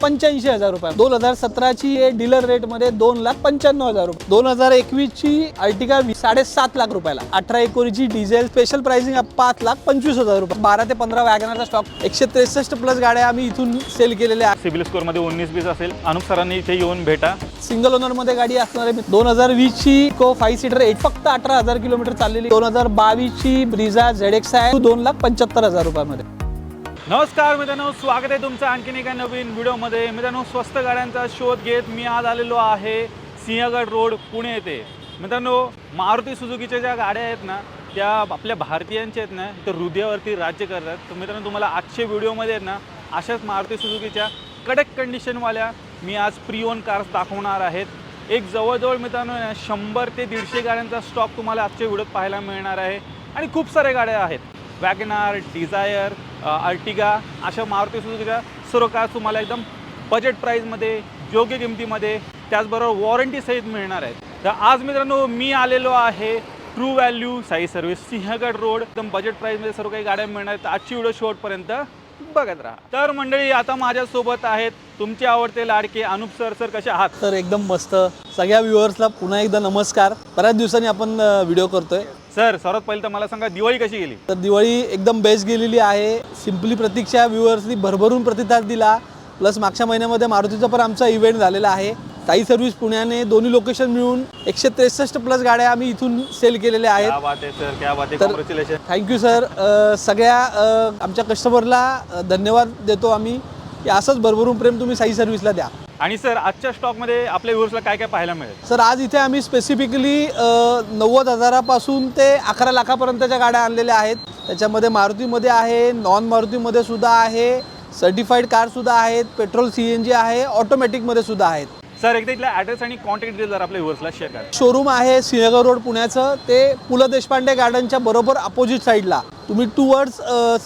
पंच्याऐंशी हजार रुपये. दोन हजार सतराची डीलर रेटमध्ये दोन लाख पंच्याण्णव हजार रुपये. दोन हजार एकवीस ची अर्टिका साडेसात लाख रुपयाला. अठरा एकोणीसची डिझेल स्पेशल प्राइसिंग पाच लाख पंचवीस हजार रुपये. बारा ते पंधरा वॅगनरचा स्टॉक एकशे त्रेसष्ट प्लस गाड्या आम्ही इथून सेल केलेल्या आहेत. सिबिल स्कोअरमध्ये उन्नीस बीस असेल. अनुप सरांनी इथे येऊन भेटा. सिंगल ओनरमध्ये गाडी असणार आहे. दोन हजार वीस ची को फाईव्ह सीटर एट फक्त अठरा हजार किलोमीटर चाललेली. दोन हजार बावीस ची ब्रिझा झेड एक्स आहे. दोन लाख पंच्याहत्तर हजार रुपयामध्ये. नमस्कार मित्रांनो स्वागत आहे तुमचं आणखीन एका नवीन व्हिडिओमध्ये. मित्रांनो स्वस्त गाड्यांचा शोध घेत मी आज आलेलो आहे सिंहगड रोड पुणे येथे. मित्रांनो मारुती सुझुकीच्या ज्या गाड्या आहेत ना त्या आपल्या भारतीयांच्या आहेत ना तर हृदयावरती राज्य करतात. तर मित्रांनो तुम्हाला आजच्या व्हिडिओमध्ये आहेत ना अशाच मारुती सुझुकीच्या कडक कंडिशनवाल्या मी आज प्री ओन कार्स दाखवणार आहेत. एक जवळजवळ मित्रांनो शंभर ते दीडशे गाड्यांचा स्टॉक तुम्हाला आजच्या व्हिडिओत पाहायला मिळणार आहे. आणि खूप साऱ्या गाड्या आहेत. वॅगनार डिझायर अर्टिगा अशा मारुती सुजुकीच्या सर्व कार तुम्हाला एकदम बजेट प्राईजमध्ये योग्य किमतीमध्ये त्याचबरोबर वॉरंटीसहित मिळणार आहेत. तर आज मित्रांनो मी आलेलो आहे true value Sai service Sinhagad road. एकदम बजेट प्राईजमध्ये सर्व काही गाड्या मिळणार आहेत. आजची व्हिडिओ शेवटपर्यंत बघत राहा. तर मंडळी आता माझ्यासोबत आहेत तुमचे आवडते लाडके अनुप सर. सर कसे आहात? तर एकदम मस्त. सगळ्या व्ह्युअर्सला पुन्हा एकदा नमस्कार. बऱ्याच दिवसांनी आपण व्हिडिओ करतोय. सर सर्वात पहिलं तर मला सांगा दिवाळी कशी गेली? तर दिवाळी एकदम बेस्ट गेलेली आहे. सिम्पली प्रतीक्षा व्ह्युअर्सनी भरभरून प्रतिसाद दिला. प्लस मागच्या महिन्यामध्ये मारुतीचा पण आमचा इव्हेंट झालेला आहे. साई सर्व्हिस पुण्याने दोन्ही लोकेशन मिळून एकशे त्रेसष्ट प्लस गाड्या आम्ही इथून सेल केलेल्या आहेत. सर. थँक्यू सर अ, सगळ्या अ, आमच्या कस्टमरला अ, धन्यवाद देतो आम्ही. की असंच भरभरून प्रेम तुम्ही साई सर्व्हिसला द्या. आणि सर आजच्या स्टॉकमध्ये आपल्या व्ह्युअर्सला काय काय पाहायला मिळेल? सर आज इथे आम्ही स्पेसिफिकली नव्वद हजारापासून ते अकरा लाखापर्यंतच्या गाड्या आणलेल्या आहेत. त्याच्यामध्ये मारुतीमध्ये आहे नॉन मारुतीमध्ये सुद्धा आहे सर्टिफाईड कारसुद्धा आहेत पेट्रोल सी एन जी आहे ऑटोमॅटिकमध्ये सुद्धा आहेत. सर एकदा इथला ॲड्रेस आणि कॉन्टॅक्ट डिटेल जर आपल्या व्ह्युअर्सला शेअर करा. शोरूम आहे सिंहगड रोड पुण्याचं. ते पु ल देशपांडे गार्डनच्या बरोबर अपोजिट साईडला तुम्ही टुवर्ड्स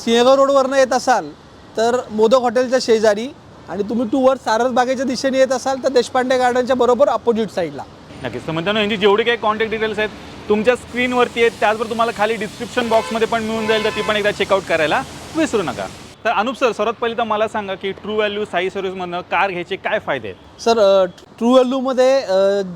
सिंहगड रोडवरनं येत असाल तर मोदक हॉटेलच्या शेजारी आणि तुम्ही टुवर्ड्स सारसबागेच्या दिशेने येत असाल तर देशपांडे गार्डनच्या बरोबर अपोजिट साईडला नक्कीच. तर मित्रांनो यांची जेवढी काही कॉन्टॅक्ट डिटेल्स आहेत तुमच्या स्क्रीनवरती आहेत त्याचबरोबर तुम्हाला खाली डिस्क्रिप्शन बॉक्समध्ये पण मिळून जाईल तर ती पण एकदा चेकआउट करायला विसरू नका. तर अनुप सर सर्वात पहिले तर मला सांगा की ट्रू व्हॅल्यू साई सर्व्हिसमधनं कार घ्यायचे काय फायदे आहेत? सर ट्रू व्हॅल्यूमध्ये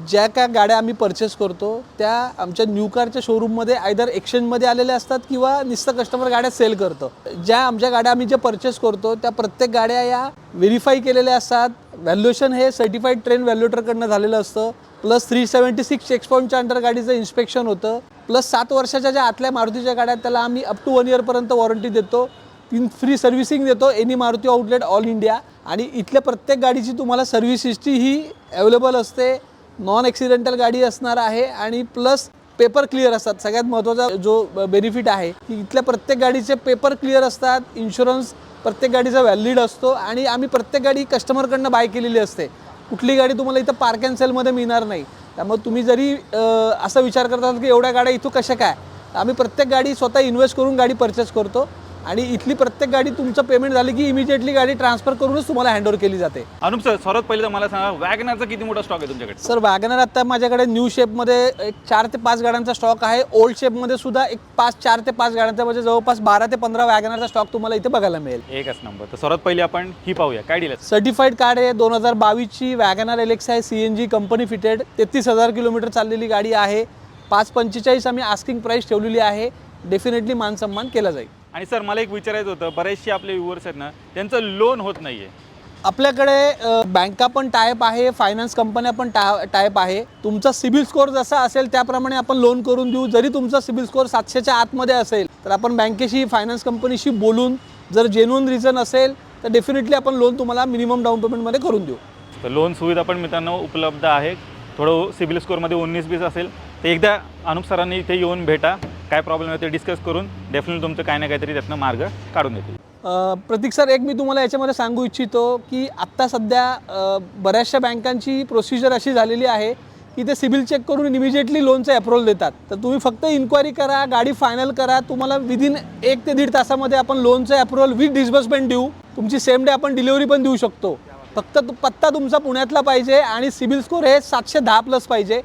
ज्या काय गाड्या आम्ही परचेस करतो त्या आमच्या न्यू कारच्या शोरूममध्ये आयदर एक्सचेंजमध्ये आलेल्या असतात किंवा नुसतं कस्टमर गाड्या सेल करतो. ज्या आमच्या गाड्या आम्ही ज्या परचेस करतो त्या प्रत्येक गाड्या या व्हेरीफाय केलेल्या असतात. व्हॅल्युएशन हे सर्टिफाईड ट्रेन व्हॅल्युएटरकडनं झालेलं असतं. Plus three seventy six check पॉईंटच्या अंडर गाडीचं इन्स्पेक्शन होतं. प्लस सात वर्षाच्या ज्या आतल्या मारुतीच्या गाड्या आहेत, त्याला आम्ही अप टू वन इयरपर्यंत वॉरंटी देतो. तीन फ्री सर्व्हिसिंग देतो. Any Maruti outlet all India. आणि इथल्या प्रत्येक गाडीची तुम्हाला सर्व्हिस हिस्ट्री ही अवेलेबल असते. नॉन ॲक्सिडेंटल गाडी असणार आहे आणि प्लस पेपर क्लिअर असतात. सगळ्यात महत्त्वाचा जो बेनिफिट आहे की इथल्या प्रत्येक गाडीचे पेपर क्लिअर असतात. इन्शुरन्स प्रत्येक गाडीचा व्हॅलिड असतो आणि आम्ही प्रत्येक गाडी कस्टमरकडनं बाय केलेली असते. कुठली गाडी तुम्हाला इथं पार्क अँड सेलमध्ये मिळणार नाही. त्यामुळे तुम्ही जरी असा विचार करत असाल की एवढ्या गाड्या इथं कशा काय? आम्ही प्रत्येक गाडी स्वतः इन्व्हेस्ट करून गाडी परचेस करतो. आणि इथली प्रत्येक गाडी तुमचं पेमेंट झाली की इमिजिएटली गाडी ट्रान्सफर करूनच तुम्हाला हँडओव्हर केली जाते. अनुप सर सर्वात पहिले तर मला सांगा वॅगनरचा किती मोठा स्टॉक आहे तुमच्याकडे? सर वॅगनर आता माझ्याकडे न्यू शेपमध्ये एक चार ते पाच गाड्यांचा स्टॉक आहे. ओल्ड शेपमध्ये सुद्धा एक पाच चार ते पाच गाड्यांचा म्हणजे जवळपास बारा ते पंधरा वॅगनरचा स्टॉक तुम्हाला इथे बघायला मिळेल. एकच नंबर तर सर्वात पहिले आपण ही पाहूया. काय डील सर्टिफाईड कार्ड आहे दोन हजार बावीसची वॅगनार एलेक्स आहे C N G company fitted तेहतीस हजार किलोमीटर चाललेली गाडी आहे. पाच पंचेचाळीस आम्ही आस्किंग प्राईस ठेवलेली आहे. डेफिनेटली मानसन्मान केला जाईल. आणि सर मला एक विचारायचं होतं बरेचसे आपले व्ह्युअर्स आहेत ना त्यांचं लोन होत नाहीये. आपल्याकडे अ, बँका पण टायप आहे फायनान्स कंपन्या पण टा टायप आहे. तुमचा सिबिल स्कोअर जसा असेल त्याप्रमाणे आपण लोन करून देऊ. जरी तुमचा सिबिल स्कोअर सातशेच्या आतमध्ये असेल तर आपण बँकेशी फायनान्स कंपनीशी बोलून जर जेन्युन रिझन असेल तर डेफिनेटली आपण लोन तुम्हाला मिनिमम डाऊन पेमेंटमध्ये करून देऊ. तर लोन सुविधा पण मित्रांनो उपलब्ध आहे थोडं सिबिल स्कोअरमध्ये उन्नीस बीस असेल ते एकदा अनुप सरांनी इथे येऊन भेटा. काय प्रॉब्लेम आहे ते डिस्कस करून डेफिनेटली तुमचं काही ना काहीतरी त्यातनं मार्ग काढून देतील. प्रतीक सर एक मी तुम्हाला याच्यामध्ये सांगू इच्छितो की आत्ता सध्या बऱ्याचशा बँकांची प्रोसिजर अशी झालेली आहे की ते सिबिल चेक करून इमिजिएटली लोनचं अप्रूव्हल देतात. तर तुम्ही फक्त इन्क्वायरी करा गाडी फायनल करा तुम्हाला विदिन एक ते दीड तासामध्ये आपण लोनचं अप्रूव्हल विथ डिस्बर्समेंट देऊ. तुमची सेम डे आपण डिलिव्हरी पण देऊ शकतो. फक्त पत्ता तुमचा पुण्यातला पाहिजे आणि सिबिल स्कोर हे सातशे दहा प्लस पाहिजे.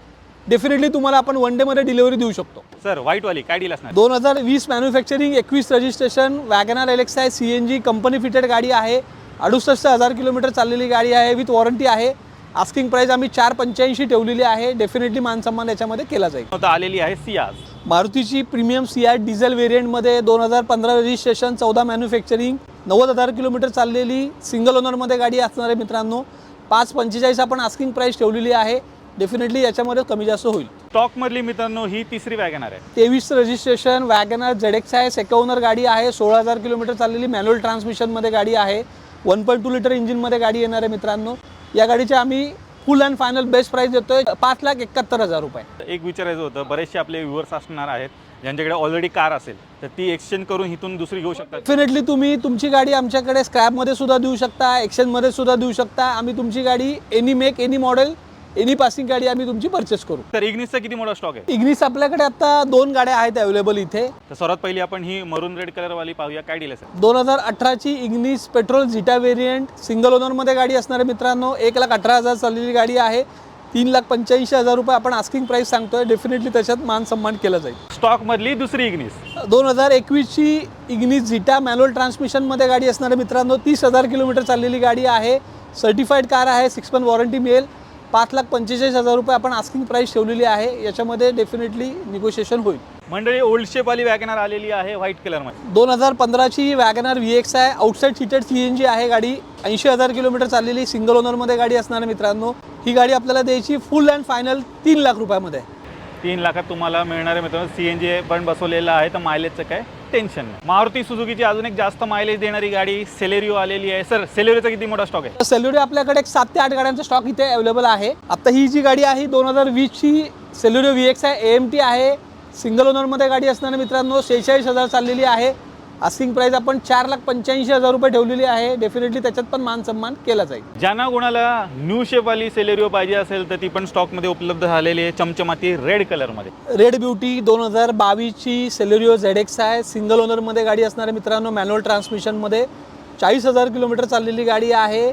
डेफिनेटली तुम्हाला आपण वन डेमध्ये डिलिव्हरी देऊ शकतो. सर व्हाईटवाली काय डील असणार? दोन हजार वीस मॅन्युफॅक्चरिंग एकवीस registration WagonR LXI C N G company fitted गाडी आहे. अडुसष्ट हजार किलोमीटर चाललेली गाडी आहे विथ वॉरंटी आहे. आस्किंग प्राईस आम्ही चार पंच्याऐंशी ठेवलेली आहे. डेफिनेटली मानसन्मान याच्यामध्ये केला जाईल. आता आलेली आहे सियाज मारुतीची प्रीमियम सी आर डिझेल व्हेरियंटमध्ये दोन हजार पंधरा रजिस्ट्रेशन चौदा मॅन्युफॅक्चरिंग नव्वद हजार किलोमीटर चाललेली सिंगल ओनरमध्ये गाडी असणार आहे मित्रांनो. पाच पंचेचाळीस आपण आस्किंग प्राईस ठेवलेली आहे. डेफिनेटली याच्यामध्ये कमी जास्त होईल. स्टॉकमधली मित्रांनो ही तिसरी वॅगनर आहे. तेवीस रजिस्ट्रेशन वॅगनर झेडेक्स आहे सेकंड ओनर गाडी आहे सोळा हजार किलोमीटर चाललेली मॅन्युअल ट्रान्समिशनमध्ये गाडी आहे वन पॉईंट टू लिटर इंजिनमध्ये गाडी येणार आहे मित्रांनो. या गाडीचे आम्ही full and final best price देतोय पाच लाख एकाहत्तर हजार रुपये. एक विचारायचं होतं बरेचसे आपले व्ह्युअर्स असणार आहेत ज्यांच्याकडे ऑलरेडी कार असेल तर ती एक्सचेंज करून इथून दुसरी घेऊ शकतात. डेफिनेटली तुम्ही तुमची गाडी आमच्याकडे स्क्रॅपमध्ये सुद्धा देऊ शकता एक्सचेंजमध्ये सुद्धा देऊ शकता. आम्ही तुमची गाडी any make any model any passing गाडी आम्ही तुमची परचेस करू. तर इग्निसचा किती मोठा स्टॉक आहे? इग्निस आपल्याकडे आता दोन गाड्या आहेत अवेलेबल इथे. तर सर्वात पहिली आपण ही मरून रेड कलरवाली पाहूया. काय डील आहे दोन हजार अठराची Ignis petrol Zeta variant single ओनरमध्ये गाडी असणार आहे मित्रांनो. एक लाख अठरा हजार चाललेली गाडी आहे. तीन लाख पंच्याऐंशी हजार रुपये आपण आस्किंग प्राईस सांगतोय. डेफिनेटली त्याच्यात मान सन्मान केला जाईल. स्टॉकमधली दुसरी इग्निस दोन हजार एकवीसची इग्निस झिटा मॅन्युअल ट्रान्समिशनमध्ये गाडी असणार आहे मित्रांनो. तीस हजार किलोमीटर चाललेली गाडी आहे. सर्टिफाईड कार आहे. सिक्स मंथ वॉरंटी मिळेल. पाच लाख पंचेचाळीस हजार रुपये आपण आस्किंग प्राईस ठेवलेली आहे. याच्यामध्ये डेफिनेटली निगोशिएशन होईल. मंडळी ओल्ड शेपवाली वॅगनर आलेली आहे व्हाईट कलरमध्ये दोन हजार पंधराची वॅगनर व्ही एक्स आहे outside seated C N G आहे गाडी. ऐंशी हजार किलोमीटर चाललेली सिंगल ओनरमध्ये गाडी असणार आहे मित्रांनो. ही गाडी आपल्याला द्यायची फुल अँड फायनल तीन लाख रुपयामध्ये. तीन लाखात तुम्हाला मिळणारे मित्रांनो. सी एन जी पण बसवलेलं आहे तर मायलेजचं काय? टेन्शन नाही. मारुती सुझुकीची अजून एक जास्त मायलेज देणारी गाडी सेलेरिओ आलेली आहे. सर सेलेरिओचा किती मोठा स्टॉक आहे? सेलेरिओ आपल्याकडे एक सात ते आठ गाड्यांचा स्टॉक इथे अवेलेबल आहे. आता ही जी गाडी आहे दोन हजार वीसची सेलेरिओ व्ही एक्स आहे ए एम टी आहे. सिंगल ओनरमध्ये गाडी असणाऱ्या मित्रांनो शेहेचाळीस हजार चाललेली आहे. आस्किंग प्राईस आपण चार लाख पंच्याऐंशी हजार रुपये ठेवलेली आहे. डेफिनेटली त्याच्यात पण मान सन्मान केला जाईल. ज्यांना कोणाला न्यू शेपवाली सेलेरिओ पाहिजे असेल तर ती पण स्टॉकमध्ये उपलब्ध झालेली आहे. चमचमाती रेड कलरमध्ये रेड ब्युटी दोन हजार बावीसची सेलेरिओ झेड एक्स आहे. सिंगल ओनरमध्ये गाडी असणार आहे मित्रांनो मॅन्युअल ट्रान्समिशनमध्ये चाळीस हजार किलोमीटर चाललेली गाडी आहे.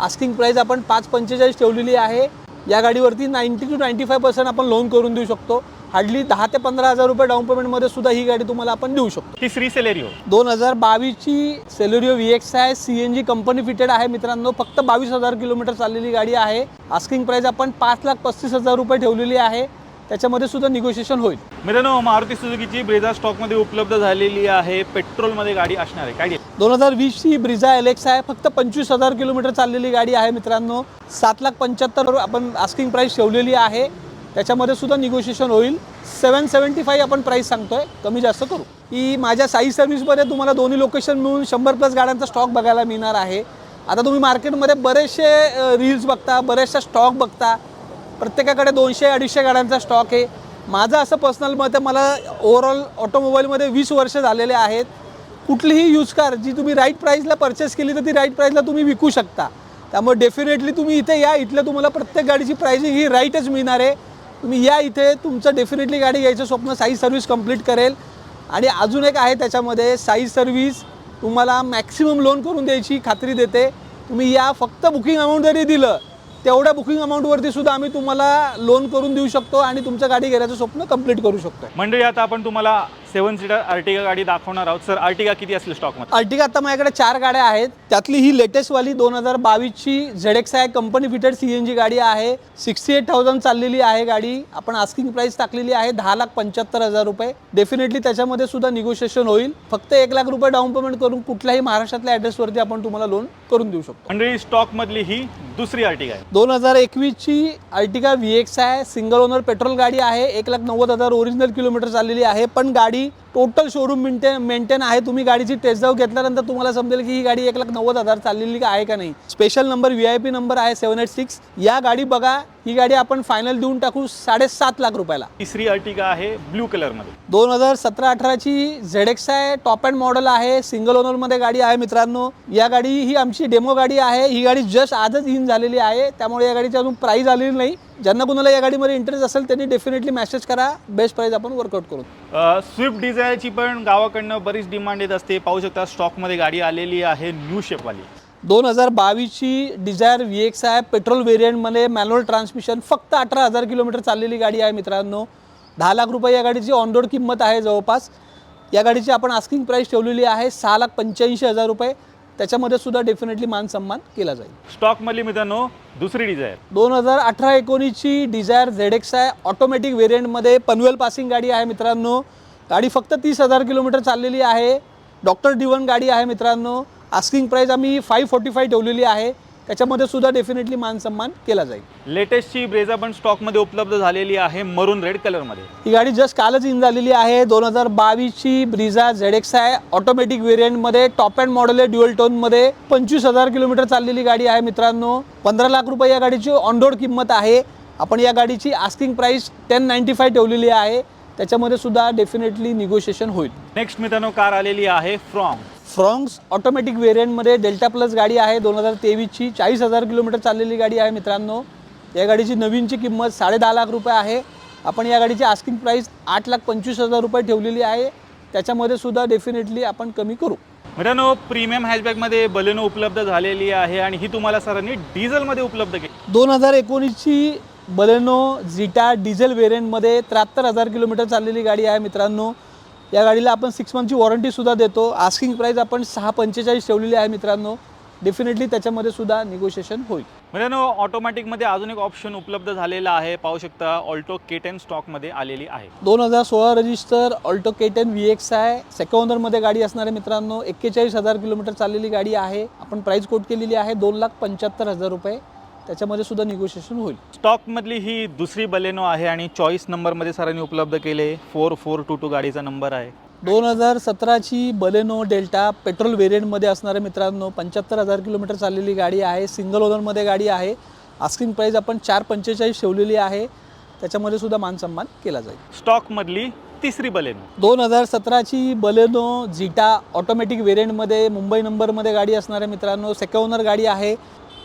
आस्किंग प्राईस आपण पाच पंचेचाळीस ठेवलेली आहे. या गाडीवरती ninety two ninety five percent आपण लोन करून देऊ शकतो. हार्डली दहा ते पंधरा हजार रुपये डाऊन पेमेंटमध्ये सुद्धा ही गाडी तुम्हाला आपण देऊ शकतो. तिसरी सेलेरिओ दोन हजार बावीसची सेलेरिओ व्ही एक्स आहे C N G company fitted आहे मित्रांनो. फक्त बावीस हजार किलोमीटर चाललेली गाडी आहे. आस्किंग प्राईस आपण पाच लाख पस्तीस हजार रुपये ठेवलेली आहे. त्याच्यामध्ये सुद्धा निगोशिएशन होईल. मित्रांनो मारुती सुझुकीची ब्रेझा स्टॉकमध्ये उपलब्ध झालेली आहे. पेट्रोलमध्ये गाडी असणार आहे. काय? दोन हजार वीसची ब्रिझा एलेक्स आहे. फक्त पंचवीस हजार किलोमीटर चाललेली गाडी आहे मित्रांनो. सात लाख पंच्याहत्तर आपण आस्किंग प्राईस ठेवलेली आहे. त्याच्यामध्ये सुद्धा निगोशिएशन होईल. सेवन सेवन्टी फाईव्ह आपण प्राईस सांगतोय. कमी जास्त करू. की माझ्या साई सर्व्हिसमध्ये तुम्हाला दोन्ही लोकेशन मिळून शंभर प्लस गाड्यांचा स्टॉक बघायला मिळणार आहे. आता तुम्ही मार्केटमध्ये बरेचसे रील्स बघता बरेचशा स्टॉक बघता. प्रत्येकाकडे दोनशे अडीचशे गाड्यांचा स्टॉक आहे. माझं असं पर्सनल मत आहे मला ओव्हरऑल ऑटोमोबाईलमध्ये वीस वर्ष झालेले आहेत. कुठलीही यूज कार जी तुम्ही राईट प्राईजला परचेस केली तर ती राईट प्राईजला तुम्ही विकू शकता. त्यामुळे डेफिनेटली तुम्ही इथे या इथल्या तुम्हाला प्रत्येक गाडीची प्राइसिंग ही राईटच मिळणार आहे. तुम्ही या इथे तुमचं डेफिनेटली गाडी घ्यायचं स्वप्न साई सर्व्हिस कंप्लीट करेल. आणि अजून एक आहे त्याच्यामध्ये साई सर्व्हिस तुम्हाला मॅक्सिमम लोन करून द्यायची खात्री देते. तुम्ही या फक्त बुकिंग अमाऊंट जरी दिलं तेवढ्या बुकिंग अमाऊंटवरती सुद्धा आम्ही तुम्हाला लोन करून देऊ शकतो आणि तुमचं गाडी घेण्याचं स्वप्न कंप्लीट करू शकतो मंडळी आता आपण तुम्हाला सेवन सीटर अर्टिगा गाडी दाखवणार आहोत. सर अर्टिगा किती असेल स्टॉकमध्ये अर्टिगा आता माझ्याकडे चार गाड्या आहेत. त्यातली ही लेटेस्टवाली दोन हजार बावीसची झेड एक्स आहे company fitted C N G गाडी आहे. सिक्स्टी एट थाउजंड चाललेली आहे गाडी. आपण आस्किंग प्राईस टाकलेली आहे. दहा लाख पंच्याहत्तर हजार रुपये. डेफिनेटली त्याच्यामध्ये सुद्धा निगोशिएशन होईल. फक्त एक लाख रुपये डाऊन पेमेंट करून कुठल्याही महाराष्ट्रातल्या ॲड्रेसवरती आपण तुम्हाला लोन करून देऊ शकतो. मंडळी स्टॉकमधली ही दुसरी अर्टिगा आहे. दोन हजार एकवीसची अर्टिगा व्ही एक्स आहे सिंगल ओनर पेट्रोल गाडी आहे. एक लाख नव्वद हजार ओरिजिनल किलोमीटर चाललेली आहे. पण गाडी टोटल शोरूम मेंटेन मेंटेन आहे. तुम्ही गाडीची टेस्ट जाऊ घेतल्यानंतर तुम्हाला समजेल की ही गाडी एक लाख नव्वद हजार चाललेली आहे का नाही. Special number V I P number आहे सेवन एट सिक्स या गाडी बघा ही गाडी आपण फायनल देऊन टाकू साडेसात लाख रुपयाला. तिसरी अर्टिगा आहे ब्लू कलरमध्ये दोन हजार सतरा अठराची झेड एक्स आहे टॉप अँड मॉडेल आहे सिंगल ओनरमध्ये गाडी आहे मित्रांनो. या गाडी ही आमची डेमो गाडी आहे. ही गाडी जस्ट आजच इन झालेली आहे. त्यामुळे या गाडीची अजून प्राईज आलेली नाही. ज्यांना कुणाला या गाडीमध्ये इंटरेस्ट असेल त्यांनी डेफिनेटली मेसेज करा. बेस्ट प्राईज आपण वर्कआउट करू. स्विफ्ट डिझायरची पण गावाकडनं बरीच डिमांड येत असते. पाहू शकता स्टॉकमध्ये गाडी आलेली आहे न्यू शेपवाली दोन हजार बावीसची डिझायर व्ही एक्स आहे. पेट्रोल व्हेरियंटमध्ये मॅन्युअल ट्रान्समिशन फक्त अठरा हजार किलोमीटर चाललेली गाडी आहे मित्रांनो. दहा लाख रुपये या गाडीची ऑन रोड किंमत आहे जवळपास. या गाडीची आपण आस्किंग प्राईस ठेवलेली आहे. सहा लाख पंच्याऐंशी हजार रुपये. त्याच्यामध्ये सुद्धा डेफिनेटली मान सन्मान केला जाईल. स्टॉकमधली मित्रांनो दुसरी डिझायर दोन हजार अठरा एकोणीसची डिझायर झेड एक्स आहे ऑटोमॅटिक व्हेरियंटमध्ये पनवेल पासिंग गाडी आहे मित्रांनो. गाडी फक्त तीस हजार किलोमीटर चाललेली आहे. डॉक्टर डिवन गाडी आहे मित्रांनो. आस्किंग प्राईस आम्ही फाईव्ह फोर्टी फाय ठेवलेली आहे. त्याच्यामध्ये सुद्धा डेफिनेटली मान सन्मान केला जाईल. लेटेस्टची ब्रेझा पण स्टॉकमध्ये उपलब्ध झालेली आहे मरून रेड कलरमध्ये ही गाडी जस्ट कालच इन झालेली आहे. दोन हजार बावीसची ब्रिझा झेड एक्स आहे ऑटोमॅटिक व्हेरियंटमध्ये टॉप अँड मॉडेल आहे ड्युअल टोनमध्ये पंचवीस हजार किलोमीटर चाललेली गाडी आहे मित्रांनो. पंधरा लाख रुपये या गाडीची ऑन रोड किंमत आहे. आपण या गाडीची asking price ten ninety five ठेवलेली आहे. त्याच्यामध्ये सुद्धा डेफिनेटली निगोशिएशन होईल. नेक्स्ट मित्रांनो कार आलेली आहे फ्रॉम फ्रॉन्क्स ऑटोमॅटिक व्हेरियंटमध्ये डेल्टा प्लस गाडी आहे दोन हजार तेवीसची. चाळीस हजार किलोमीटर चाललेली गाडी आहे मित्रांनो. या गाडीची नवीनची किंमत साडे दहा लाख रुपये आहे. आपण या गाडीची आस्किंग प्राईस आठ लाख पंचवीस हजार रुपये ठेवलेली आहे. त्याच्यामध्ये सुद्धा डेफिनेटली आपण कमी करू. मित्रांनो प्रीमियम हॅचबॅकमध्ये बलेनो उपलब्ध झालेली आहे आणि ही तुम्हाला सरांनी डिझेलमध्ये उपलब्ध केली. दोन हजार एकोणीसची बलेनो झिटा डिझेल व्हेरियंटमध्ये त्र्याहत्तर हजार किलोमीटर चाललेली गाडी आहे मित्रांनो. या गाडीला आपण सिक्स मंथची वॉरंटीसुद्धा देतो. आस्किंग प्राईस आपण सहा पंचेचाळीस ठेवलेली आहे मित्रांनो. डेफिनेटली त्याच्यामध्ये सुद्धा निगोशिएशन होईल. मित्रांनो ऑटोमॅटिकमध्ये अजून एक ऑप्शन उपलब्ध झालेला आहे. पाहू शकता ऑल्टो के टेन स्टॉकमध्ये आलेली आहे. दोन हजार सोळा register Alto K ten V X आहे. सेकंड ओनरमध्ये गाडी असणार आहे मित्रांनो. एक्केचाळीस हजार किलोमीटर चाललेली गाडी आहे. आपण प्राईस कोट केलेली आहे दोन लाख पंच्याहत्तर हजार रुपये. त्याच्यामध्ये सुद्धा निगोशिएशन होईल. स्टॉकमधली ही दुसरी बलेनो आहे आणि चॉईस नंबरमध्ये सरांनी उपलब्ध केले. फोर फोर टू टू गाडीचा नंबर आहे. दोन हजार सतराची बलेनो डेल्टा पेट्रोल व्हेरियंटमध्ये असणारे मित्रांनो पंच्याहत्तर हजार किलोमीटर चाललेली गाडी आहे. सिंगल ओनरमध्ये गाडी आहे. आस्किंग प्राईस आपण चार पंचेचाळीस ठेवलेली आहे. त्याच्यामध्ये सुद्धा मानसन्मान केला जाईल. स्टॉकमधली तिसरी बलेनो. दोन हजार सतराची बलेनो झिटा ऑटोमॅटिक व्हेरियंटमध्ये मुंबई नंबरमध्ये गाडी असणारे मित्रांनो सेकंड ओनर गाडी आहे.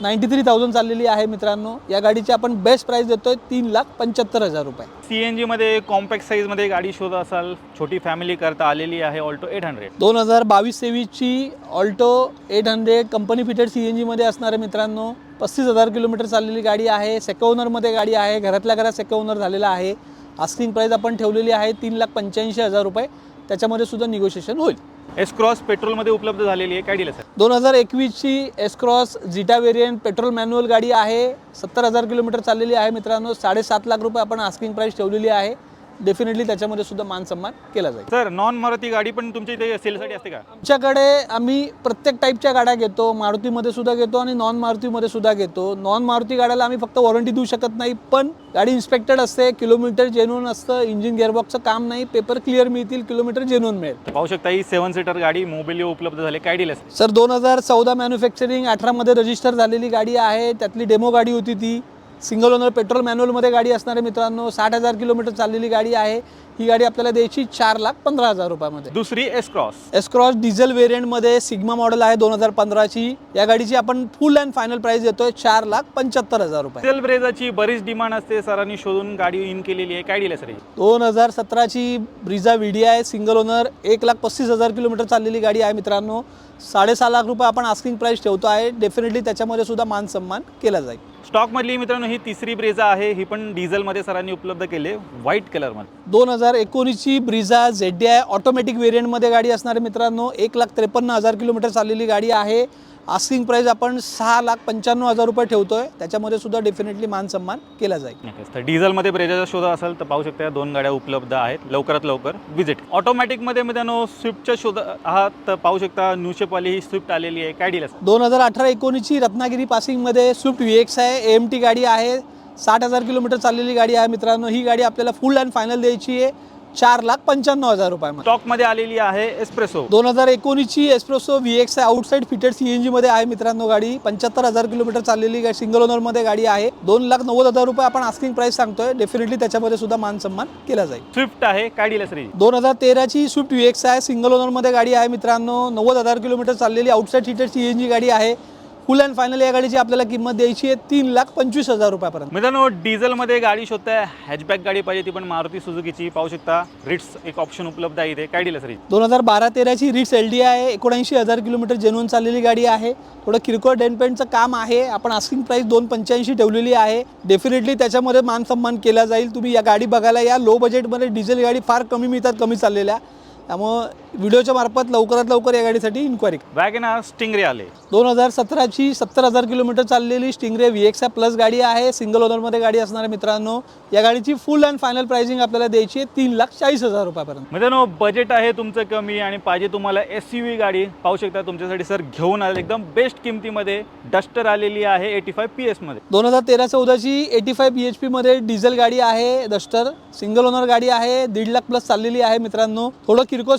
नाईंटी थ्री थाउजंड चाललेली आहे मित्रांनो. या गाडीची आपण बेस्ट प्राईस देतोय तीन लाख पंच्याहत्तर हजार रुपये. सी एन जीमध्ये कॉम्पॅक्ट साईजमध्ये गाडी शोधत असाल छोटी फॅमिली करता आलेली आहे ऑल्टो एट हंड्रेड दोन हजार बावीस तेवीसची Alto eight hundred company fitted C N जीमध्ये असणारे मित्रांनो पस्तीस हजार किलोमीटर चाललेली गाडी आहे. सेकंड ओनरमध्ये गाडी आहे. घरातल्या घरात सेकंड ओनर झालेला आहे. आस्किंग प्राईस आपण ठेवलेली आहे तीन लाख पंच्याऐंशी हजार रुपये. त्याच्यामध्ये सुद्धा निगोशिएशन होईल. एस क्रॉस पेट्रोलमध्ये उपलब्ध झालेली आहे. काय दिलं सर दोन हजार एकवीसची S Cross Zeta variant petrol manual गाडी आहे. सत्तर हजार किलोमीटर चाललेली आहे मित्रांनो. साडेसात लाख रुपये आपण आस्किंग प्राईस ठेवलेली आहे. डेफिनेटली त्याच्यामध्ये सुद्धा मान सन्मान केला जाईल. सर नॉन मारुती गाडी पण तुमच्या इथे सेलसाठी असते का? आमच्याकडे आम्ही प्रत्येक टाईपच्या गाड्या घेतो मारुतीमध्ये सुद्धा घेतो आणि नॉन मारुतीमध्ये सुद्धा घेतो. नॉन मारुती गाड्याला आम्ही फक्त वॉरंटी देऊ शकत नाही पण गाडी इन्स्पेक्टेड असते किलोमीटर जेन्युन असतं इंजिन गिअरबॉक्सचं काम नाही पेपर क्लिअर मिळतील किलोमीटर जेन्युन मिळेल. पाहू शकता ही सेवन सीटर गाडी मोबिली उपलब्ध झाली. काय सर? सर दोन हजार चौदा मॅन्युफॅक्चरिंग अठरामध्ये रजिस्टर झालेली गाडी आहे त्यातली डेमो गाडी होती ती. सिंगल ओनर पेट्रोल मॅन्युअलमध्ये गाडी असणारे मित्रांनो साठ हजार किलोमीटर चाललेली गाडी आहे. ही गाडी आपल्याला द्यायची चार लाख पंधरा हजार रुपयामध्ये. दुसरी S cross S Cross diesel व्हेरियंटमध्ये Sigma model आहे दोन हजार पंधराची. या गाडीची आपण फुल अँड फायनल प्राइस देतोय चार लाख पंच्याहत्तर हजार रुपये. सेल बरीच डिमांड असते सरांनी शोधून गाडी इन केलेली आहे. काय दिलं सर? ही? दोन हजार सतराची ब्रिझा व्ही डी आहे सिंगल ओनर एक लाख पस्तीस हजार किलोमीटर चाललेली गाडी आहे मित्रांनो. साडेसहा लाख रुपये आपण आस्किंग प्राईस ठेवतो आहे. डेफिनेटली त्याच्यामध्ये सुद्धा मान सन्मान केला जाईल. स्टॉकमधली मित्रांनो ही तिसरी ब्रिझा आहे. ही पण डिझेलमध्ये सरांनी उपलब्ध केले. व्हाईट कलरमध्ये. दोन हजार एकोणीसची Brezza Z D I automatic व्हेरियंटमध्ये गाडी असणारे मित्रांनो एक लाख त्रेपन्न हजार किलोमीटर चाललेली गाडी आहे. आस्किंग प्राईस आपण सहा लाख पंच्याण्णव हजार रुपये ठेवतोय. त्याच्यामध्ये सुद्धा डेफिनेटली मान सन्मान केला जाईल. नक्कीच. तर डिझेलमध्ये ब्रेझाचा शोध असेल तर पाहू शकता या दोन गाड्या उपलब्ध आहेत. लवकरात लवकर विजिट ऑटोमॅटिकमध्ये मित्रांनो स्विफ्टच्या शोध आहात तर पाहू शकता न्यूशेपवाली ही स्विफ्ट आलेली आहे. काय डील दोन हजार अठरा एकोणीसची रत्नागिरी पासिंगमध्ये स्विफ्ट व्ही एक्स आहे एम टी गाडी आहे. साठ हजार किलोमीटर चाललेली गाडी आहे मित्रांनो. ही गाडी आपल्याला फुल अँड फायनल द्यायची आहे. चार लाख पंच्याण्णव हजार रुपयामध्ये स्टॉकमध्ये आलेली आहे एस्प्रेसो. दोन हजार एकोणीसची S Presso V X outside fitted C N जीमध्ये आहे मित्रांनो गाडी. पंच्याहत्तर हजार किलोमीटर चाललेली सिंगल ओनरमध्ये गाडी आहे. दोन लाख नव्वद हजार रुपये आपण आस्किंग प्राईस सांगतोय. डेफिनेटली त्याच्यामध्ये सुद्धा मान सन्मान केला जाईल. स्विफ्ट आहे काय? दोन हजार तेराची स्विफ्ट व्ही एक्स आहे. सिंगल ओनरमध्ये गाडी आहे मित्रांनो. नव्वद हजार किलोमीटर चाललेली outside fitted C N G गाडी आहे. फुल अँड फायनल या गाडीची आपल्याला किंमत द्यायची आहे तीन लाख पंचवीस हजार रुपयापर्यंत. मित्रांनो डिझेलमध्ये गाडी शोधताय हॅचबॅक गाडी पाहिजे ती पण मारुती सुझुकीची. पाहू शकता रिट्स एक ऑप्शन उपलब्ध आहे इथे. काय डील सर? दोन हजार बारा तेराची रिट्स एल डी आहे एकोणऐंशी हजार किलोमीटर जेन्युन चाललेली गाडी आहे. थोडं किरकोळ डेनपेंटचं काम आहे. आपण आस्किंग प्राईस दोन पंच्याऐंशी ठेवलेली आहे. डेफिनेटली त्याच्यामध्ये मान सन्मान केला जाईल. तुम्ही या गाडी बघायला या. लो बजेटमध्ये डिझेल गाडी फार कमी मिळतात कमी चाललेल्या. त्यामुळं व्हिडिओच्या मार्फत लवकरात लवकर या गाडीसाठी इन्क्वायरी वॅगनार स्टिंगरे आले. दोन हजार सतराची सत्तर हजार किलोमीटर चाललेली स्टिंगरे व्ही एक्स प्लस गाडी आहे. सिंगल ओनरमध्ये गाडी असणार आहे मित्रांनो या गाडीची फुल अँड फायनल प्राइसिंग आपल्याला द्यायची आहे. तीन लाख चाळीस हजार रुपयापर्यंत. मित्रांनो बजेट आहे तुमचं कमी आणि पाहिजे तुम्हाला एस यू व्ही गाडी. पाहू शकता तुमच्यासाठी सर घेऊन आले एकदम बेस्ट किमतीमध्ये डस्टर आलेली आहे एटी फाय पी एसमध्ये दोन हजार तेरा चौदाची एटी फाय बी एच पीमध्ये डिझेल गाडी आहे डस्टर सिंगल ओनर गाडी आहे दीड लाख प्लस चाललेली आहे मित्रांनो. थोडं किरकोळ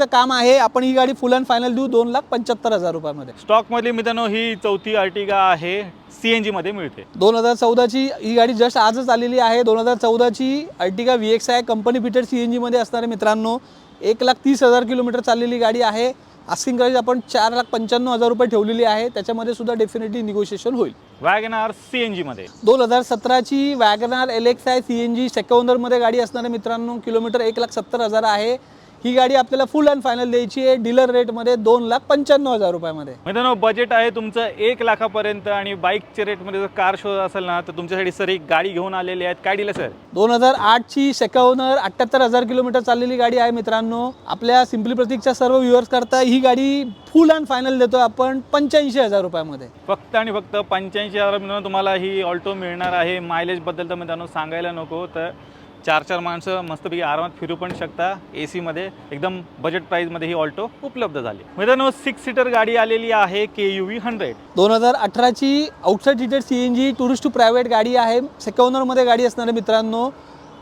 सर्व्हिसिंगचं काम आहे आपण ही गाडी फुल अँड फायनल देऊ दोन लाख पंच्याहत्तर हजार रुपयामध्ये. स्टॉकमधली मित्रांनो ही चौथी अर्टिगा आहे सी एन जीमध्ये मिळते. दोन हजार चौदाची ही गाडी जस्ट आजच आलेली आहे. दोन हजार चौदाची अर्टिगा व्ही एक्स आहे कंपनी फिटेड सी एन जीमध्ये असणारे मित्रांनो एक लाख तीस हजार किलोमीटर चाललेली गाडी आहे. आस्किंग प्राईस आपण चार लाख पंच्याण्णव हजार रुपये ठेवलेली आहे. त्याच्यामध्ये सुद्धा डेफिनेटली निगोशिएशन होईल. वॅगनार सी एन जीमध्ये दोन हजार सतराची Wagon R L X I C N G सेकंदरमध्ये गाडी असणारे मित्रांनो किलोमीटर एक लाख सत्तर हजार आहे. ही गाडी आपल्याला फुल अँड फायनल द्यायची आहे. डीलर रेटमध्ये दोन लाख पंच्याण्णव हजार रुपयामध्ये. मित्रांनो बजेट आहे तुमचं एक लाखापर्यंत आणि बाईकच्या रेटमध्ये जर कार शोध असेल ना तर तुमच्यासाठी सर एक गाडी घेऊन आलेली आहेत काय दिलं सर दोन हजार आठची सेकवनर अठ्ठ्याहत्तर हजार किलोमीटर चाललेली गाडी आहे मित्रांनो. आपल्या सिम्पली प्रतीकच्या सर्व व्ह्युअर्स करता ही गाडी फुल अँड फायनल देतो आपण पंच्याऐंशी हजार रुपयामध्ये. फक्त आणि फक्त पंच्याऐंशी हजार मित्रांनो तुम्हाला ही ऑल्टो मिळणार आहे. मायलेजबद्दल तर मित्रांनो सांगायला नको तर चार चार माणसं मस्तपैकी आरामात फिरू पण शकता. ए सीमध्ये एकदम बजेट प्राईजमध्ये ही ऑल्टो उपलब्ध झाली. मित्रांनो सिक्स सीटर गाडी आलेली आहे के यू व्ही हंड्रेड दोन हजार अठराची outside fitted C N G tourist to private गाडी आहे. सेकवनरमध्ये गाडी असणार आहे मित्रांनो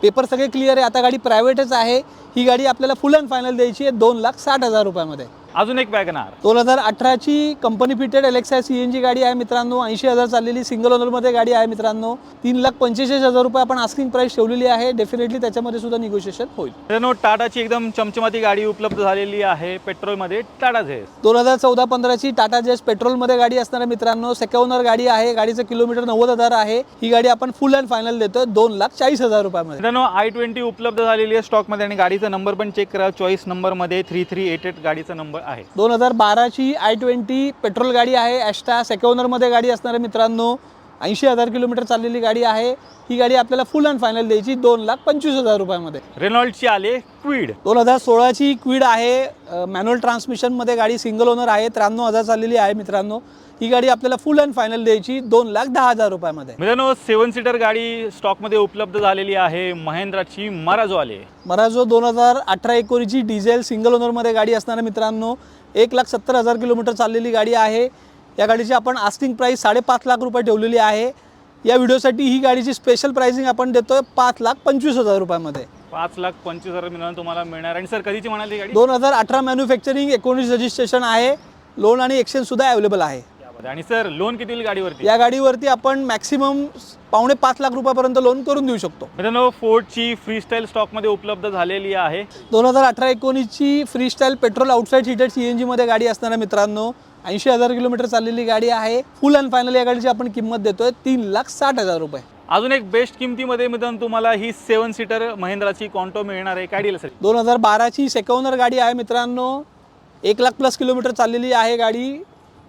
पेपर सगळे क्लिअर आहे. आता गाडी प्रायव्हेटच आहे. ही गाडी आपल्याला फुल अँड फायनल द्यायची आहे. दोन लाख साठ हजार रुपयामध्ये. अजून एक वॅगनार दोन हजार अठराची company fitted Alexa C N G गाडी आहे मित्रांनो. ऐंशी हजार चाललेली सिंगल ओनरमध्ये गाडी आहे मित्रांनो. तीन लाख पंचेचाळीस हजार रुपये आपण आस्किंग प्राईस ठेवलेली आहे. डेफिनेटली त्याच्यामध्ये सुद्धा निगोशिएशन होईल. मित्रांनो टाटाची एकदम चमचमाती गाडी उपलब्ध झालेली आहे पेट्रोलमध्ये. टाटा झेस. दोन हजार चौदा पंधराची टाटा जेस पेट्रोलमध्ये गाडी असणार आहे मित्रांनो. सेकवनर गाडी आहे. गाडीचं किलोमीटर नव्वद हजार आहे. ही गाडी आपण फुल अँड फायनल देतोय. दोन लाख चाळीस हजार रुपयामध्ये. मित्रांनो आय ट्वेंटी उपलब्ध झालेली आहे स्टॉकमध्ये आणि गाडीचा नंबर पण चेक करा. चॉईस नंबरमध्ये थ्री थ्री एट एट गाडीचा नंबर आहे. दोन हजार बाराची आय ट्वेंटी पेट्रोल गाडी आहे. ॲस्टा सेकवनरमध्ये गाडी असणार आहे मित्रांनो ऐंशी हजार किलोमीटर चाललेली गाडी आहे. ही गाडी आपल्याला फुल अँड फायनल द्यायची दोन लाख पंचवीस हजार रुपयामध्ये. रेनॉल्डची आले क्वीड. दोन हजार सोळाची क्वीड आहे. मॅन्युअल ट्रान्समिशनमध्ये गाडी सिंगल ओनर आहे. त्र्याण्णव हजार चाललेली आहे मित्रांनो. ही गाडी आपल्याला फुल अँड फायनल द्यायची दोन लाख दहा हजार रुपयामध्ये. मित्रांनो सेवन सीटर गाडी स्टॉकमध्ये उपलब्ध झालेली आहे महिंद्राची मराजो आले. मराजो दोन हजार अठरा एकोणीसची डिझेल सिंगल ओनरमध्ये गाडी असणार आहे मित्रांनो एक लाख सत्तर हजार किलोमीटर चाललेली गाडी आहे. या गाडीची आपण आस्किंग प्राईस साडेपाच लाख रुपये ठेवलेली आहे. या व्हिडिओसाठी ही गाडीची स्पेशल प्राइसिंग आपण देतोय पाच लाख पंचवीस हजार रुपयामध्ये. पाच लाख पंचवीस हजार मित्रांनो तुम्हाला मिळणार. आणि सर कधीची म्हणाली गाडी? दोन हजार अठरा मॅन्युफॅक्चरिंग एकोणीस रजिस्ट्रेशन आहे. लोन आणि एक्सचेंजसुद्धा अवेलेबल आहे. यामध्ये. आणि सर लोन किती होईल गाडीवरती? या गाडीवरती आपण मॅक्सिमम पावणे पाच लाख रुपयापर्यंत लोन करून देऊ शकतो. मित्रांनो फोर्डची फ्रीस्टाईल स्टॉकमध्ये उपलब्ध झालेली आहे. दोन हजार अठरा एकोणीसची Freestyle petrol outside fitted C N जीमध्ये गाडी असणार आहे मित्रांनो ऐंशी हजार किलोमीटर चाललेली गाडी आहे. फुल अँड फायनल या गाडीची आपण किंमत देतोय तीन लाख साठ हजार रुपये. अजून एक बेस्ट किमतीमध्ये मित्रांनो तुम्हाला ही सेवन सीटर महिंद्राची कॉन्टो मिळणार आहे. काय दिलं सर दोन हजार बाराची सेकवनर गाडी आहे मित्रांनो. एक लाख प्लस किलोमीटर चाललेली आहे गाडी.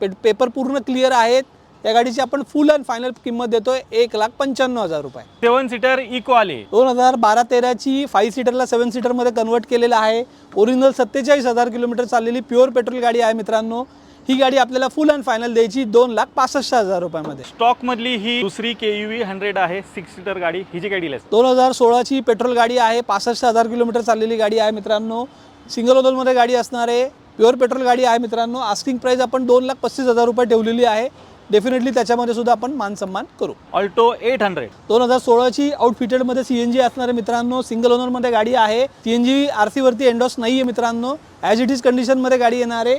पे पेपर पूर्ण क्लिअर आहेत. या गाडीची आपण फुल अँड फायनल किंमत देतोय एक लाख पंच्याण्णव हजार रुपये. सेवन सीटर इको आले दोन हजार बारा तेराची फाईव्ह सीटरला सेवन सीटरमध्ये कन्वर्ट केलेलं आहे. ओरिजिनल सत्तेचाळीस हजार किलोमीटर चाललेली प्युअर पेट्रोल गाडी आहे मित्रांनो. ही गाडी आपल्याला फुल अँड फायनल द्यायची दोन लाख पासष्ट हजार रुपयामध्ये. स्टॉक मधली ही दुसरी के यू व्ही हंड्रेड आहे सिक्स सीटर गाडी ही जी डील दोन हजार सोळाची पेट्रोल गाडी आहे पासष्ट हजार किलोमीटर चाललेली गाडी आहे मित्रांनो. सिंगल ओनरमध्ये गाडी असणार आहे. प्युअर पेट्रोल गाडी आहे मित्रांनो. आस्किंग प्राईस आपण दोन लाख पस्तीस हजार रुपये ठेवलेली आहे. डेफिनेटली त्याच्यामध्ये सुद्धा आपण मान सन्मान करू. ऑल्टो एट हंड्रेड दोन हजार सोळाची आउटफिटेडमध्ये सी एन जी असणार मित्रांनो सिंगल ओनरमध्ये गाडी आहे. सी एन जी आर सीवरती एन्डॉस नाही आहे मित्रांनो. ॲज इट इज कंडिशनमध्ये गाडी येणार. आहे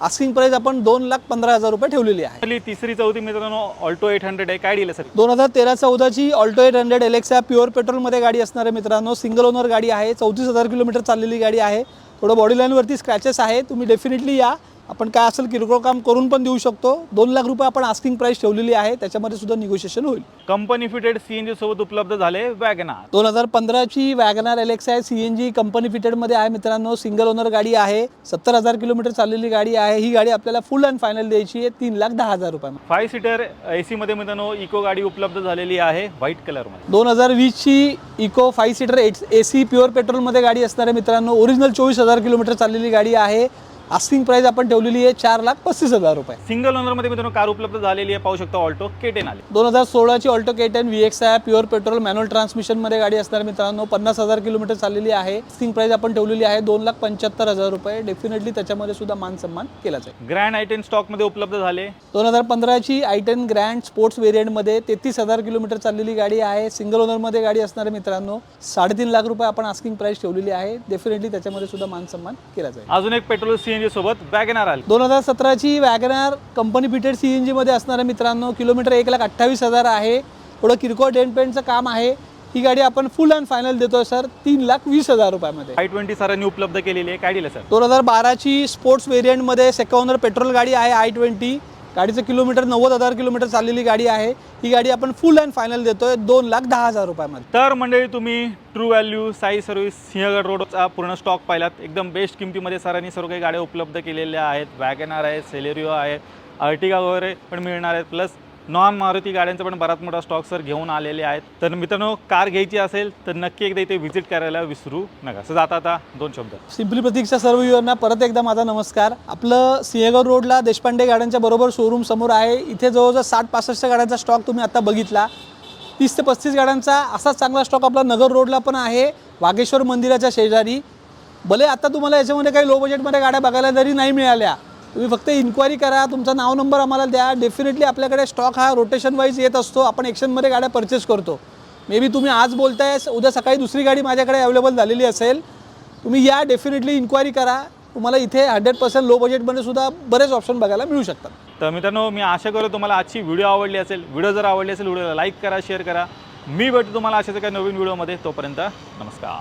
आस्किंग प्राईस आपण दोन लाख पंधरा हजार रुपये ठेवलेली आहे. तिसरी चौथी मित्रांनो ऑल्टो एट हंड्रेड आहे. काय डील सर दोन हजार तेरा चौदाची Alto eight hundred Alexa pure पेट्रोलमध्ये गाडी असणार आहे मित्रांनो सिंगल ओनर गाडी आहे. चौतीस हजार किलोमीटर चाललेली गाडी आहे. थोडं बॉडी लाईनवरती स्क्रॅचेस आहे. तुम्ही डेफिनेटली या. आपण काय असेल किरकोळ काम करून पण देऊ शकतो. दोन लाख रुपये आपण आस्किंग प्राईस ठेवलेली आहे. त्याच्यामध्ये सुद्धा निगोशिएशन होईल. Company fitted C N G सोबत उपलब्ध झाले वॅगनार दोन हजार पंधराची Wagon R L X I C N G company फिटेडमध्ये आहे मित्रांनो. सिंगल ओनर गाडी आहे. सत्तर हजार किलोमीटर चाललेली गाडी आहे. ही गाडी आपल्याला फुल अँड फायनल द्यायची आहे. तीन लाख दहा हजार रुपये फाय सीटर ए सीमध्ये मित्रांनो इको गाडी उपलब्ध झालेली आहे. व्हाईट कलरमध्ये दोन हजार वीसची Eeco five seater A C pure पेट्रोलमध्ये गाडी असणार आहे मित्रांनो ओरिजिनल चोवीस हजार किलोमीटर चाललेली गाडी आहे. आस्किंग प्राईस आपण ठेवलेली आहे चार लाख पस्तीस हजार रुपये. सिंगल ओनरमध्ये मित्रांनो कार उपलब्ध झालेली आहे. पाहू शकता ऑल्टो के टेन आले. दोन हजार सोळाची Alto K ten V X आहे. प्युअर पेट्रोल मॅन्युअल ट्रान्समिशनमध्ये गाडी असणार मित्रांनो. पन्नास हजार किलोमीटर चाललेली आहे. आस्किंग प्राईस आपण ठेवलेली आहे दोन लाख पंच्याहत्तर हजार रुपये. डेफिनेटली त्याच्यामध्ये सुद्धा मान सन्मान केला जाईल ग्रँड आय टेन स्टॉकमध्ये उपलब्ध झाले. दोन हजार पंधराची आय टेन ग्रँड स्पोर्ट्स व्हेरियंटमध्ये तेहतीस हजार किलोमीटर चाललेली गाडी आहे. सिंगल ओनरमध्ये गाडी असणार आहे मित्रांनो. साडेतीन लाख रुपये आपण आस्किंग प्राईस ठेवलेली आहे. डेफिनेटली त्याच्यामध्ये सुद्धा मान सन्मान केला जाईल अजून एक पेट्रोल सी एन जी सोबत वॅगनार आले. दोन हजार सतराची Wagon R company fitted C N जीमध्ये असणार आहे मित्रांनो किलोमीटर एक लाख अठ्ठावीस हजार आहे. थोडं किरकोळ डेंट पेंटचं काम आहे. ही गाडी आपण फुल अँड फायनल देतोय सर तीन लाख वीस हजार रुपयामध्ये. आय ट्वेंटी सरांनी उपलब्ध केलेली आहे. काय दिलं सर दोन हजार बाराची स्पोर्ट्स व्हेरियंटमध्ये सेकंडर पेट्रोल गाडी आहे आय ट्वेंटी. गाडीचं किलोमीटर नव्वद हजार किलोमीटर चाललेली गाडी आहे. ही गाडी आपण फुल अँड फायनल देतोय दोन लाख दहा हजार रुपयामध्ये. तर मंडळी तुम्ही True Value Sai service Sinhagad रोडचा पूर्ण स्टॉक पाहिलात. एकदम बेस्ट किमतीमध्ये सरांनी सर्व काही गाड्या उपलब्ध केलेल्या आहेत. वॅगनार आहे सेलेरिओ आहे अर्टिगा वगैरे पण मिळणार आहेत. प्लस नॉन मारुती गाड्यांचा पण बराच मोठा स्टॉक सर घेऊन आलेले आहेत. तर मित्रांनो कार घ्यायची असेल तर नक्की एकदा इथे व्हिजिट करायला विसरू नका. सर आता आता दोन शब्द. सिम्पली प्रतीक्षा सर्व युवरांना परत एकदा माझा नमस्कार. आपलं सिंहगड रोडला देशपांडे गाड्यांच्या बरोबर शोरूम समोर आहे. इथे जवळजवळ साठ पासष्ट गाड्यांचा स्टॉक तुम्ही आता बघितला. तीस ते पस्तीस गाड्यांचा असाच चांगला स्टॉक आपला नगर रोडला पण आहे. वागेश्वर मंदिराच्या शेजारी. भले आता तुम्हाला याच्यामध्ये काही लो बजेटमध्ये गाड्या बघायला जरी नाही मिळाल्या तुम्ही फक्त इन्क्वायरी करा तुमचा नाव नंबर आम्हाला द्या. डेफिनेटली आपल्याकडे स्टॉक हा रोटेशन वाईज येत असतो. आपण एक्शनमध्ये गाड्या परचेस करतो. मे बी तुम्ही आज बोलताय उद्या सकाळी दुसरी गाडी माझ्याकडे अवेलेबल झालेली असेल. तुम्ही या डेफिनेटली इन्क्वायरी करा. तुम्हाला इथे हंड्रेड पर्सेंट लो बजेटमध्ये सुद्धा बरेच ऑप्शन बघायला मिळू शकतात. तर मित्रांनो मी आशा करतो तुम्हाला आजची व्हिडिओ आवडली असेल. व्हिडिओ जर आवडली असेल व्हिडिओला लाईक करा शेअर करा. मी भेटतो तुम्हाला अशाच काही नवीन व्हिडिओमध्ये तोपर्यंत नमस्कार.